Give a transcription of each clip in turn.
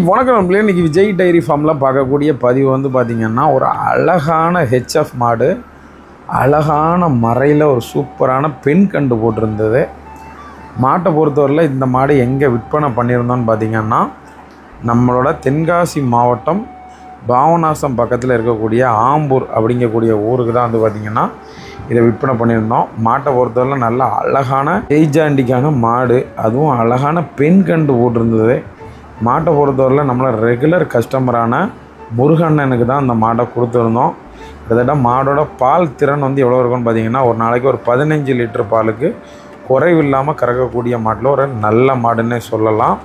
வணக்கம் நம்மளே இன்றைக்கி விஜய் டைரி ஃபார்மில் பார்க்கக்கூடிய பதிவு வந்து பார்த்திங்கன்னா ஒரு அழகான ஹெச்எஃப் மாடு அழகான மறையில் ஒரு சூப்பரான பெண் கண்டு போட்டிருந்தது. மாட்டை பொறுத்தவரையில் இந்த மாடு எங்கே விற்பனை பண்ணியிருந்தோன்னு பார்த்திங்கன்னா நம்மளோட தென்காசி மாவட்டம் பாவநாசம் பக்கத்தில் இருக்கக்கூடிய ஆம்பூர் அப்படிங்கக்கூடிய ஊருக்கு தான் வந்து பார்த்திங்கன்னா இதை விற்பனை பண்ணியிருந்தோம். மாட்டை பொறுத்தவரையில் நல்ல அழகான எய்ஜாண்டிக்கான மாடு அதுவும் அழகான பெண் கண்டு போட்டிருந்தது. மாட்டை பொறுத்தவரையில் நம்மள ரெகுலர் கஸ்டமரான முருகண்ணனுக்கு தான் அந்த மாட்டை கொடுத்துருந்தோம். கிட்டத்தட்ட மாடோட பால் திறன் வந்து எவ்வளோ இருக்கும்னு பார்த்தீங்கன்னா ஒரு நாளைக்கு ஒரு பதினஞ்சு லிட்டர் பாலுக்கு குறைவில்லாமல் கறக்கக்கூடிய மாட்டில் ஒரு நல்ல மாடுன்னே சொல்லலாம்.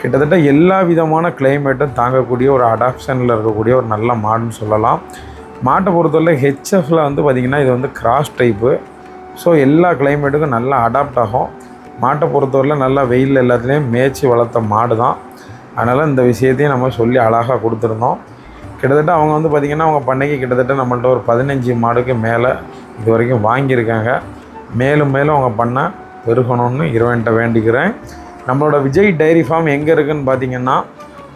கிட்டத்தட்ட எல்லா விதமான கிளைமேட்டும் தாங்கக்கூடிய ஒரு அடாப்ஷனில் இருக்கக்கூடிய ஒரு நல்ல மாடுன்னு சொல்லலாம். மாட்டை பொறுத்தவரை ஹெச்எஃப்பில் வந்து பார்த்திங்கன்னா இது வந்து கிராஸ் டைப்பு ஸோ எல்லா கிளைமேட்டுக்கும் நல்லா அடாப்ட் ஆகும். மாட்டை பொறுத்தவரையில் நல்லா வெயில் எல்லாத்துலேயும் மேய்ச்சி வளர்த்த மாடு தான் அதனால் இந்த விஷயத்தையும் நம்ம சொல்லி அழகாக கொடுத்துருந்தோம். கிட்டத்தட்ட அவங்க வந்து பார்த்திங்கன்னா அவங்க பண்ணைக்கு கிட்டத்தட்ட நம்மள்ட்ட ஒரு பதினஞ்சு மாடுக்கு மேலே இது வரைக்கும் வாங்கியிருக்காங்க. மேலும் மேலும் அவங்க பண்ண பெருகணும்னு இறைவன்கிட்ட வேண்டிக்கிறேன். நம்மளோட விஜய் டைரி ஃபார்ம் எங்கே இருக்குதுன்னு பார்த்தீங்கன்னா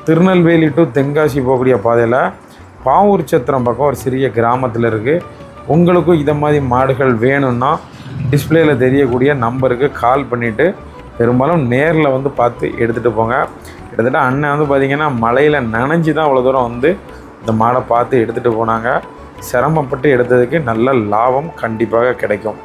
திருநெல்வேலி டு தென்காசி போகக்கூடிய பாதையில் பாவூர் சத்திரம் பக்கம் ஒரு சிறிய கிராமத்தில் இருக்குது உங்களுக்கும் இதை மாதிரி மாடுகள் வேணும்னா டிஸ்பிளேயில் தெரியக்கூடிய நம்பருக்கு கால் பண்ணிவிட்டு பெரும்பாலும் நேரில் வந்து பார்த்து எடுத்துகிட்டு போங்க. கிட்டத்தட்ட அண்ணன் வந்து பார்த்திங்கன்னா மலையில் நனைஞ்சு தான் அவ்வளோ தூரம் வந்து இந்த மாடை பார்த்து எடுத்துகிட்டு போனாங்க. சிரமப்பட்டு எடுத்ததுக்கு நல்ல லாபம் கண்டிப்பாக கிடைக்கும்.